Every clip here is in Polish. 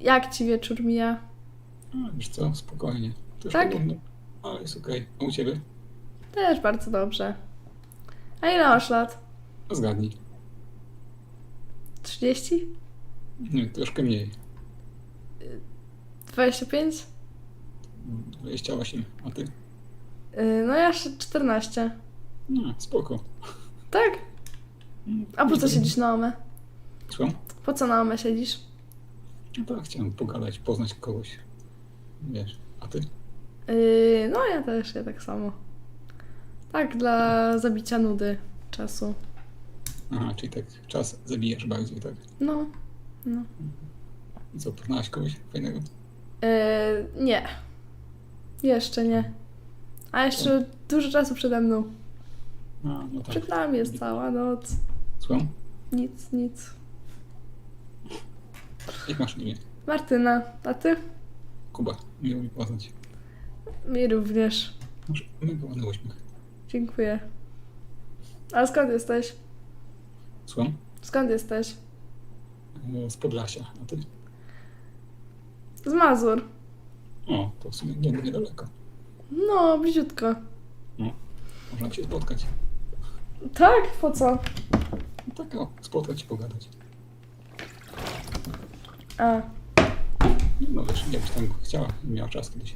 Jak ci wieczór mija? A, wiesz co, spokojnie. Też Tak? podobno, ale jest okej. A u ciebie? Też bardzo dobrze. A ile masz lat? No zgadnij. 30? Nie, troszkę mniej. 25? 28, a ty? Yy, no ja jeszcze 14. No, spoko. Tak? A po co siedzisz na OME? Słucham? Po co na OME siedzisz? No tak, chciałem pogadać, poznać kogoś. Wiesz, a ty? Yy, no ja też, ja tak samo. Tak, dla zabicia nudy czasu. Aha, czyli tak czas zabijasz bardziej, tak? No, no. I co, poznałaś kogoś fajnego? Yy, nie. Jeszcze nie. A jeszcze dużo czasu przede mną. A, no tak. Przed nami jest cała noc. Słucham? Nic, nic. Jak masz na imię? Martyna, a ty? Kuba, miło mi poznać. Mi również. Masz mega ładny uśmiech. Dziękuję. A skąd jesteś? Słucham? Skąd jesteś? E, Z Podlasia, a ty? Z Mazur. O, to w sumie nie, niedaleko. No, bliziutko. No, można się spotkać. Tak? Po co? No tak, o, spotkać i pogadać. A, No wiesz, jakbyś tam chciała i miała czas kiedyś.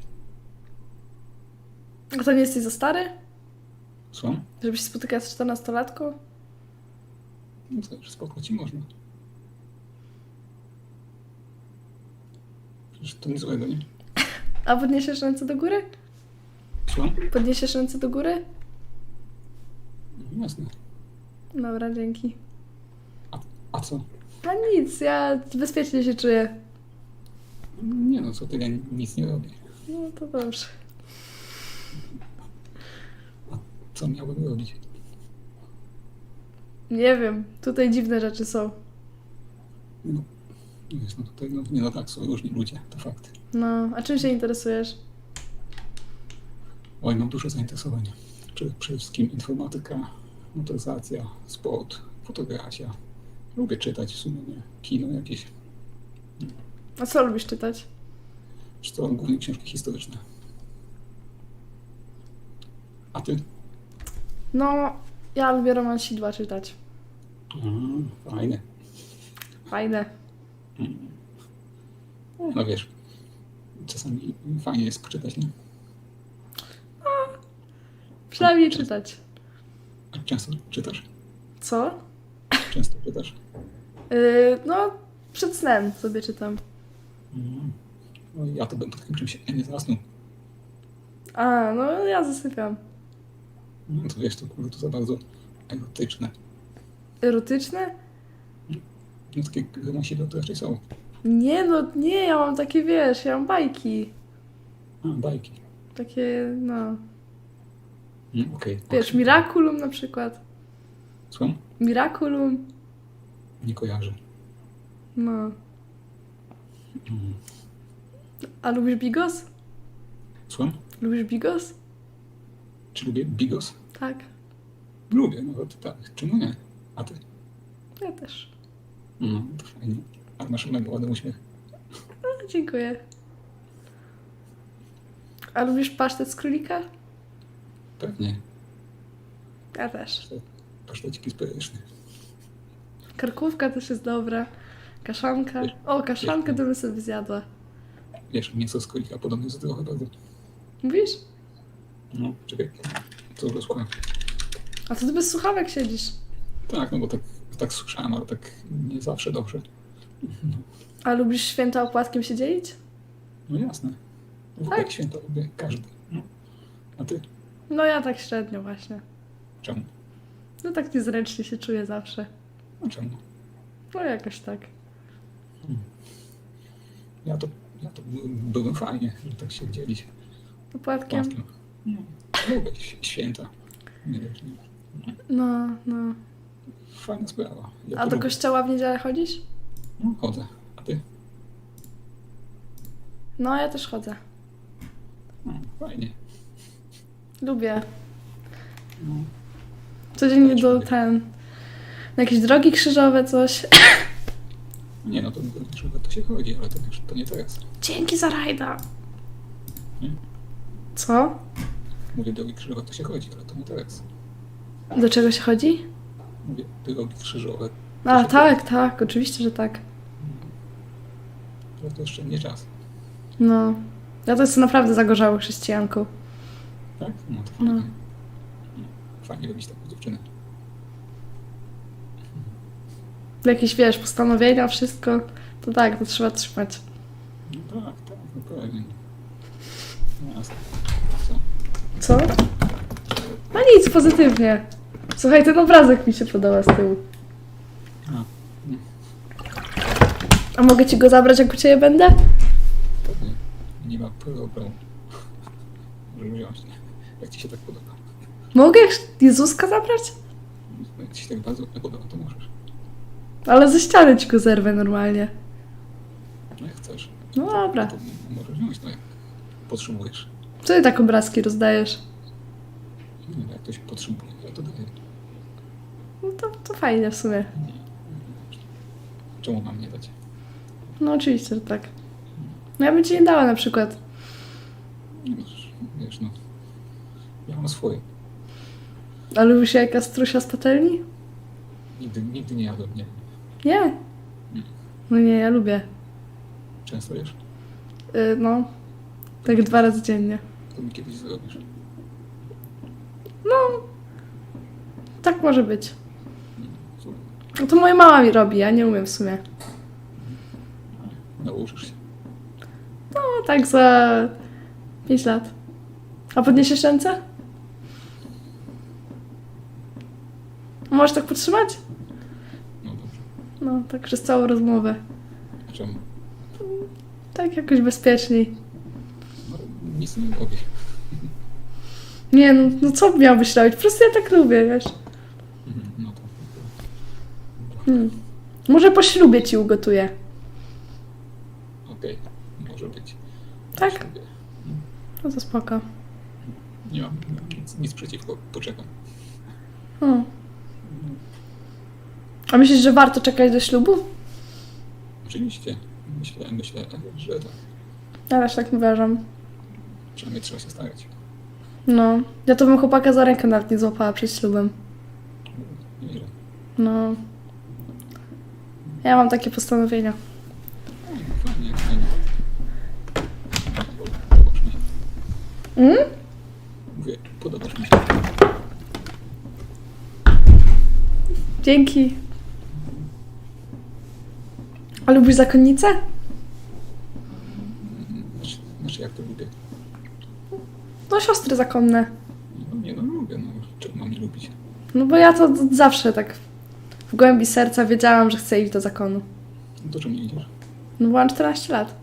a to nie jesteś za stary? Słucham? Żebyś się spotykał z 14-latką? No to już spotkać ci można. Przecież to nic złego, nie? A podniesiesz ręce do góry? Słucham? Podniesiesz ręce do góry? No, jasne. Dobra, dzięki. A co? A nic, ja bezpiecznie się czuję. Nie no, co ty, ja nic nie robię. No to dobrze. Co miałbym robić? Nie wiem, tutaj dziwne rzeczy są. No, no wiesz, no tutaj, no, nie no tak, są różni ludzie, to fakt. No, a czym się interesujesz? Oj, mam dużo zainteresowań. Przede przede wszystkim informatyka, motoryzacja, sport, fotografia. Lubię czytać w sumie, nie? Kino jakieś. A co lubisz czytać? Czy to głównie książki historyczne. A ty? No, ja lubię romansidła czytać. A, fajne. Fajne. No wiesz, czasami fajnie jest poczytać, nie? Przynajmniej czytać. A często czytasz? Co? Często czytasz? Yy, no, przed snem sobie czytam. Mm. No ja to po takim czymś nie zasnął. A, no ja zasypiam. No to wiesz, to kurde, to za bardzo erotyczne. Erotyczne? No takie romansiwe to raczej są. Nie, no nie, ja mam takie, wiesz, ja mam bajki. A, bajki. Takie, no, Mm, Okej. wiesz, okej. Miraculum na przykład. Słucham? Miraculum, Nie kojarzę. no. Mm. A lubisz Bigos? Słucham? Lubisz Bigos? Czy lubię Bigos? Tak, Lubię, no to tak. Czemu nie? A ty? ja też. No, to fajnie. A masz mega ładny uśmiech. A, dziękuję. A lubisz pasztet z królika? Pewnie. Ja też. Pasztecik jest pyszny. Karkówka też jest dobra. Kaszanka. O, kaszankę to bym sobie zjadła. Wiesz, mięso z królika podobno jest trochę bardzo. Mówisz? No, czekaj. Co słucham? A to ty bez słuchawek siedzisz. Tak, no bo tak, tak słyszałem, ale tak nie zawsze dobrze. A lubisz święta opłatkiem się dzielić? No jasne. W ogóle Tak. święta lubię każdy. No. A ty? No ja tak średnio właśnie. Czemu? No tak niezręcznie się czuję zawsze. A czemu? No jakoś tak. Ja to, ja to by- byłem fajnie, że tak się dzielić. Opłatkiem? Płatkiem. No, lubię święta. Nie nie. No, no. Fajna sprawa. Ja A do lubię. kościoła w niedzielę chodzisz? No, chodzę. A ty? No, ja też chodzę. No, fajnie. Lubię. No. Codziennie do ten... Na jakieś drogi krzyżowe, coś. Nie no, to niczego to się chodzi, ale to, już- to nie teraz. Dzięki za rajda. Nie? Co? Mówię, drogi krzyżowe to się chodzi, ale to nie teraz. Do czego się chodzi? Mówię, drogi krzyżowe, A, tak, tak, oczywiście, że tak. ale to jeszcze nie czas. No. Ja to jestem naprawdę zagorzałą chrześcijanką. Tak? No to No. Fajnie. Robić taką dziewczynę. Jakieś, wiesz, postanowienia, wszystko. To tak, to trzeba trzymać. No tak, tak, no pewnie. No Jasne. Co? Co? No nic, pozytywnie. Słuchaj, ten obrazek mi się podoba z tyłu. A, A mogę ci go zabrać, jak u ciebie będę? pewnie. Nie ma problemu. Możesz wziąć? Jak ci się tak podoba. Mogę Jezuska zabrać? Jak ci się tak bardzo nie podoba, to możesz. Ale ze ściany ci go zerwę normalnie. No jak chcesz. No dobra. To możesz wziąć, no jak potrzebujesz. Co ty tak obrazki rozdajesz? Nie wiem, jak ktoś potrzebuje, ja to daję. No to, to fajnie w sumie. Czemu mam nie dać? No oczywiście, że tak. No ja bym ci nie dała na przykład. Nie możesz, wiesz, no. Ja mam swoje. A lubisz się jaka strusia z patelni? Nigdy, nigdy nie jadłem, nie. Nie. No nie, ja lubię. Często jesz? Y, no. Tak dwa razy dziennie. To mi kiedyś zrobisz. Tak może być. Słuchaj, No to moja mama mi robi, ja nie umiem w sumie. Nauczysz się. No tak za 5 lat. A podniesiesz ręce? Możesz tak podtrzymać? No dobrze. No, tak przez całą rozmowę. Czemu? Tak jakoś bezpieczniej. No, nic nie robię. Nie no, no co miałbyś robić? Po prostu ja tak lubię, wiesz. Mhm, No to. Hmm. Może po ślubie ci ugotuję. Okej, może być. Tak? Sobie. No to spoko. Nie mam nic, nic przeciwko, poczekam. Hmm. A myślisz, że warto czekać do ślubu? Oczywiście. Myślę, myślę, że tak. Ja też tak uważam. Przynajmniej trzeba się starać. No, ja to bym chłopaka za rękę nawet nie złapała przed ślubem. Nieźle. No. Ja mam takie postanowienia. Fajnie, fajnie. Podobasz mi się. Mm? Mówię, podobasz mi się. Dzięki. A lubisz zakonnicę? Znaczy, znaczy jak to lubię? No, siostry zakonne. No nie no, lubię, no. Czego mam nie lubić? No bo ja to d- zawsze tak w głębi serca wiedziałam, że chcę iść do zakonu. No to czemu nie idziesz? No bo mam 14 lat.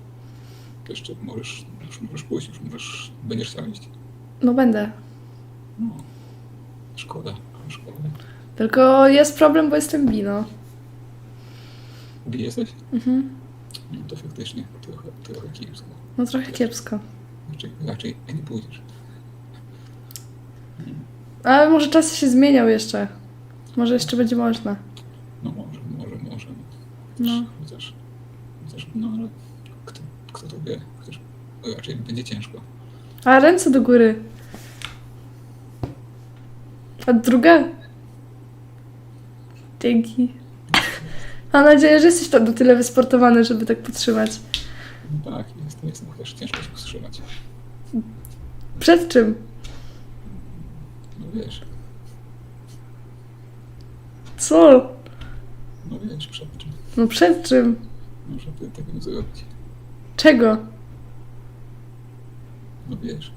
To jeszcze możesz, już możesz pójść, już możesz, będziesz chciał iść. No będę. No. Szkoda, szkoda. Tylko jest problem, bo jestem bino. Gdzie jesteś? Mhm. No to faktycznie trochę, trochę kiepsko. No trochę kiepsko. Raczej, raczej nie pójdziesz. Ale może czasy się zmienią jeszcze. Może jeszcze będzie można. No może, może, może. No. Chociaż, chociaż no ale kto, kto to wie? Chociaż raczej będzie ciężko. A ręce do góry. A druga? Dzięki. Mam nadzieję, że jesteś tam na tyle wysportowany, żeby tak podtrzymać. No tak, jestem, jestem, chociaż ciężko się wstrzymać. Przed czym? No wiesz, Co? no wiesz, przed czym? No przed czym? No żeby tego nie zrobić. Czego? No wiesz,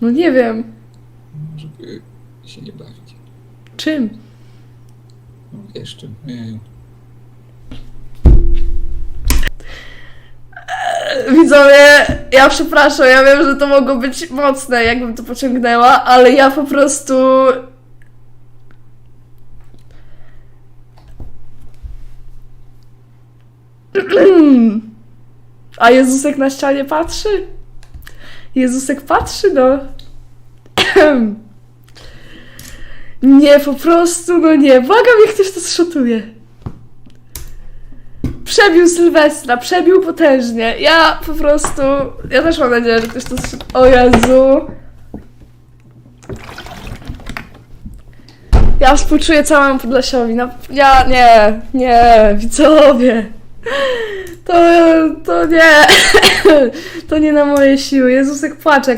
No nie wiem. żeby się nie bawić. Czym? No wiesz czym, Jeju. Widzowie, ja przepraszam, ja wiem, że to mogło być mocne, jakbym to pociągnęła, ale ja po prostu. A Jezusek na ścianie patrzy? Jezusek patrzy, no. Nie, po prostu, no nie. Błagam, jak ktoś to zszotuje. Przebił Sylwestra, przebił potężnie. Ja po prostu, ja też mam nadzieję, że ktoś to... O Jezu. Ja współczuję całemu Podlasiowi. No, ja nie, nie, widzowie. To, to nie. To nie na moje siły. Jezusek płacze.